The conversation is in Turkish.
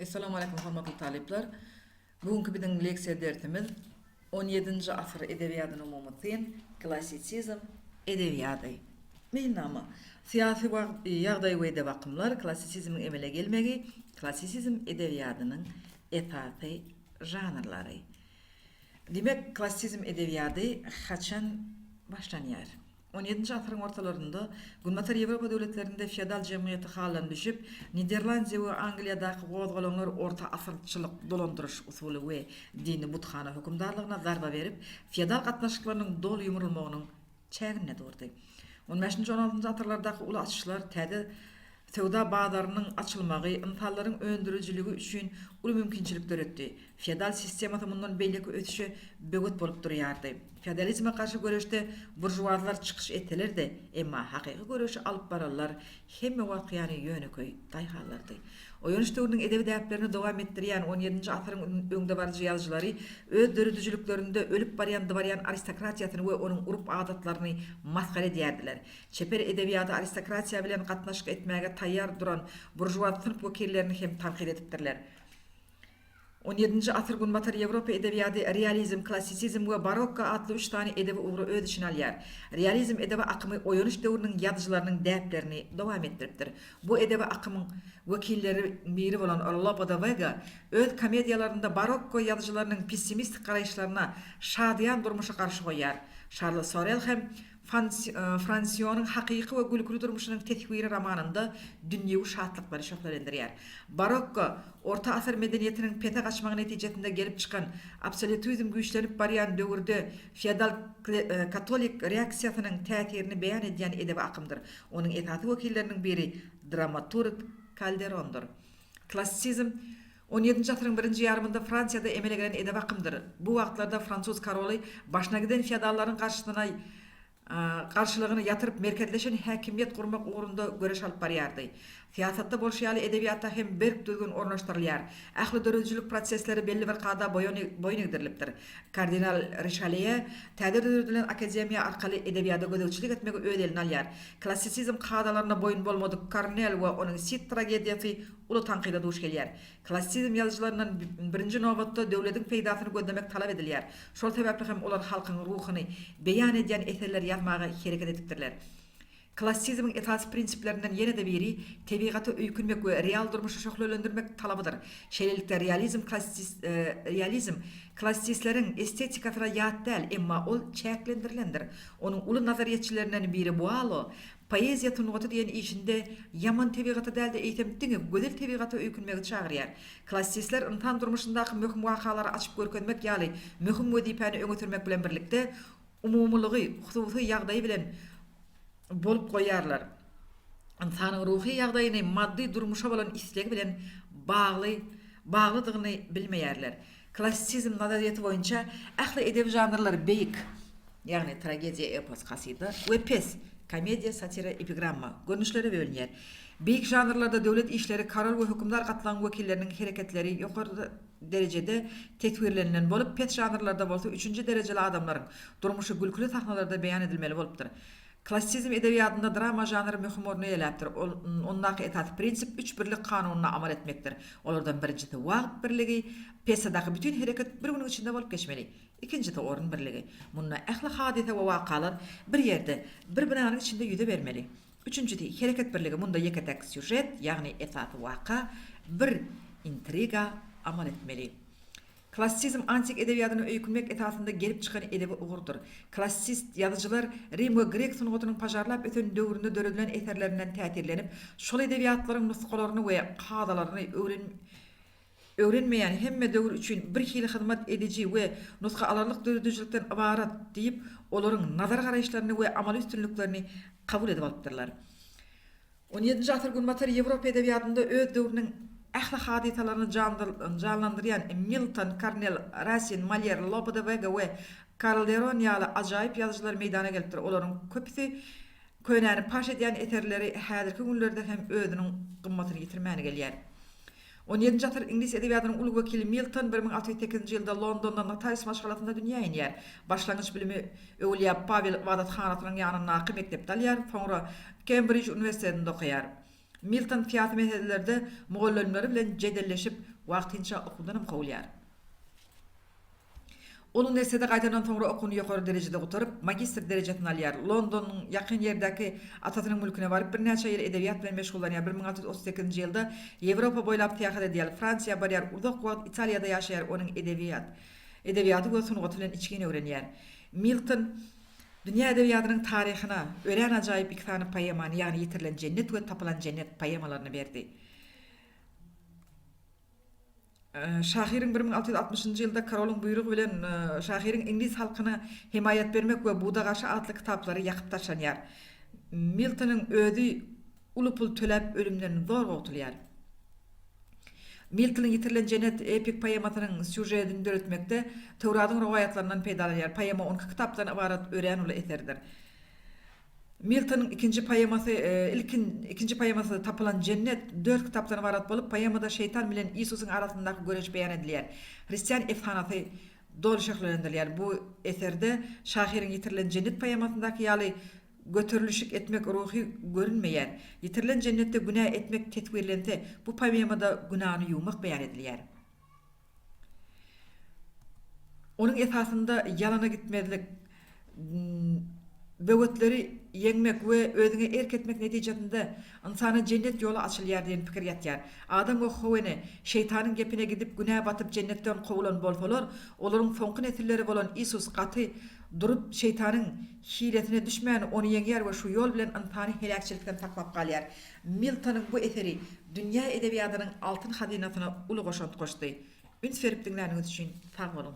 Assalamu alaykum hormatly taliplar. Bugünkü biziň leksiýa dersimiz 17-nji asyr edebiýatyny umumyň klassisizm edebiýaty. Meňnama siyasi ýagdaý we de bakymlar klassisizmiň emele gelmegi klassisizm edebiýatynyň esasy janrlary. Demek klassizm edebiýaty haçan başlanýar? 17-nji asyryň ortalarynda Günmatar Ýewropa döwletlerinde feodal jemgyýeti halan düşüp, Niderlandiýa we Angliýadaky gozgalaňlar orta asyrçylyk dolandyryş usuly we dini butxana hökümdarlygyna zarba berip, feodal gatnaşyklarynyň dol ýumrulmagynyň çägine durdy. 15-nji 16-njy asyrlardaky uly açyşlar täze Sewda bazarının açılmagy, ymtallaryň öndürüjiligi üçin uly mümkinçilikler etdi. Feodal sistemata mundan beýleki ötüşi böget bolup durýardy. Feodalizme karşı görüşde burjuwazlar çykyş etdiler-de, emma hakyky görüşi alyp bararlar, hemme wakyany ýöneköy daýhalardy. Oýunuş döwrüniň edebi däplerini dowam etdirýän 17-nji asyryň öňde barjy ýazgylary öz dörüdüjülüklerinde ölüp barýan barýan aristokratiýasyny we onuň urup adatlaryny maskara edýärdiler. Çeper edebiýaty aristokratiýa bilen gatnaşyk etmäge taýýar duran burjuwaz sınıf wekillerini hem tanqid edipdirler. 17-nji asyr Günbatar Ýewropa edebiýaty realizm, klassisizm we barokko atly 3 tane edebi ugry öz içine alýar. Realizm edebi akymy oýunuş döwrüniň ýazgylarynyň däplerini dowam etdiripdir. Bu edebi akymyň wekilleri biri bolan Lope de Vega öz komediýalarynda barokko ýazgylarynyň pessimistik garaýşlaryna şadyan durmuşa garşy goýar. Charles Sorel hem Fransiyonyň hakyky we gülküli durmuşynyň teswiri romanynda dünýäwi şatlykları şöhretlendirýär. Barokko orta asır medeniýetiniň pete gaçmagy netijesinde gelip çykan absolutizm güýçlenip barýan döwürde feodal katolik reaksiýasynyň täsirini beýan edýän edebi akymdyr. Onuň etaty wekilleriniň biri dramaturg Calderon'dur. Klassizm 17-nji asyryň birinji ýarymynda Fransiyada emele gelen edebi akymdyr. Bu wagtlarda Fransuz karoly başyna giden feodallaryň garşysyna karşılığını yatırıp merkezleşen hakimiyet kurmak uğrunda göreş alıp barýardy. Siýasatda bolşýaly edebiýatda hem berk düzgün ornaşdyrylýar. Ähli dörüjülük prosesleri belli bir qada boyun egdirilipdir. Kardinal Richelieu täze düzülen akademiýa arkaly edebiýata gödäwçilik etmegi öz eline alýar. Klassisizm qadalaryna boyun bolmady Cornell we onuň Sit tragediýasy uly tanqida duş gelýär. Klassizm ýazgylarynyň birinji nowbatda döwletiň peýdasyny gözlemek talap edilýär. Şol sebäpli hem olar halkyň ruhyny beýan edýän eserler ýazmaga hereket edipdirler. Klassizmin esas prinsiplerinden yine de biri tebigatı öykünmek ve real durmuşu şoklölöndürmek talabıdır. Şeylelikte realizm klassis, e, realizm klassislerin estetikasına yat değil emma ol çeklendirilendir. Onun ulu nazariyetçilerinden biri bu alo poeziya tunuğutu diyen işinde yaman tebigatı değil de eğitim dini güzel tebigatı öykünmek çağırıyar. Klassisler ıntan durmuşundaki mühüm vakaları açıp görkönmek yali mühüm vödipani öngötürmek bilen birlikte umumuluğu, hususi yağdayı bilen bolup goýarlar. Insanyň ruhy ýagdaýyny maddi durmuşa bolan islegi bilen bagly, baglydygyny bilmeýärler. Klassizm nazariýeti boýunça ähli edebi janrlary beýik, ýagny tragediýa, epos, kasida we pes, komediýa, satira, epigramma görnüşleri bölünýär. Beýik janrlarda döwlet işleri, karol we hökümdar gatlan wekilleriniň hereketleri ýokary derecede tetwirlenilen bolup, pes janrlarda bolsa 3-nji derejeli adamlaryň durmuşy gülküli sahnalarda beýan edilmeli bolupdyr. Klassizm edebiýatynda drama janry möhüm orny eläpdir. Ondaky etat prinsip üç birlik kanunyna amal etmekdir. Olardan birincisi wagt birligi, pesadaky bütün hereket bir günüň içinde bolup geçmeli. İkincisi orun birligi. Munna ähli hadise we wakalar bir ýerde bir binanyň içinde ýüze bermeli. Üçüncüsi hereket birligi. Munda ýeketek süjet, ýagny esas waka, bir intriga amal etmeli. Klassizm antik edebiýatyny öýkünmek etasynda gelip çykan edebi ugurdur. Klassist ýazyjylar Rim we Grek sunugatynyň pajarlap öten döwründe döredilen eserlerinden täsirlenip, şol edebiýatlaryň nuskalaryny we kadalaryny öwren öwrenmeýän hemme döwür üçin bir hili hyzmat edici we nuska alarlyk döredijilikden ibarat diýip, olaryň nazar garaýşlaryny we amal üstünliklerini kabul edip alypdyrlar. 17-nji asyr Günbatar Ýewropa edebiýatynda öz döwrüniň ähli hadisalaryny canlandyrýan Milton, Cornell, Racine, Molière, Lope de Vega we Calderon ýaly ajaýyp ýazgylar meýdana gelipdir. Olaryň köpüsi könäni paş edýän eserleri häzirki günlerde hem özüniň gymmatyny ýitirmäni gelýär. 17-nji asyr ingliz edebiýatynyň uly wekili Milton 1608-nji ýylda Londonda notarius maşgalatynda dünýä inýär. Başlangyç bilimi öwliýa Pavel Vadatxanatynyň ýanyna naky mektepde alýar, soňra Cambridge Universitetinde okuyar. Milton fiýaty meselelerde mugallimleri bilen jedelleşip wagtynça okudanam howlýar. Onu nesede gaýtadan soňra okuny ýokary derejede gutaryp, magistr derejesini alýar. Londonyň ýakyn ýerdäki atatynyň mülküne baryp bir näçe ýyl edebiýat bilen meşgullanýar. 1638-nji ýylda Ýewropa boýlap täýat edýär. Fransiýa barýar, uzak wagt Italiýada ýaşaýar onuň edebiýat. Edebiýaty göz sunugy bilen içgin öwrenýär. Milton Dünya edebiýatynyň taryhyna ören ajaýyp iki tane poemany, ýani Ýitirilen cennet we Tapylan cennet poemalaryny berdi. Ee, Şahirin 1660-njy ýylda Karolun buyrugy bilen e, Şahirin İngiliz halkyna himayet bermek we Buda garşy adly kitaplary ýakyp taşanýar. Miltonyň özi uly pul töläp ölümden zor gowtulýar. Miltonyň Ýitirilen cennet epik poemasynyň süjetini döretmekde Tewratyň rowayatlaryndan peýdalanýar. Poema 12 kitapdan ibarat ören uly eserdir. Milton'un ikinci poeması, e, ilkin ikinci poeması Tapılan Cennet dört kitaptan ibaret bolup poemada şeytan bilen İsus'un arasındaki görüş beyan edilýär. Hristiyan efsanasy dolu şekillendirilýär. Bu eserde Şahirin Yitirilen Cennet poemasyndaky ýaly götürülüşük etmek ruhi görünmeýär. Yitirilen cennette günah etmek tetwirlende bu poemada günahını yumak beyan edilýär. Onun esasında yalana gitmezlik böwetleri ýeňmek we özüňe erk etmek netijesinde insana cennet ýoly açylýar diýen pikir ýatýar. Adam we howene şeytanyň gepine gidip günah batyp cennetden kovulan bolsalar, olaryň soňky nesilleri bolan Isus gaty durup şeytanyň hiletine düşmän onu ýeňýär we şu ýol bilen insany helakçylikden saklap galýar. Miltonyň bu eseri dünýä edebiýatynyň altyn hazinasyna uly goşant goşdy. Üns berip dinläniňiz üçin sag bolun.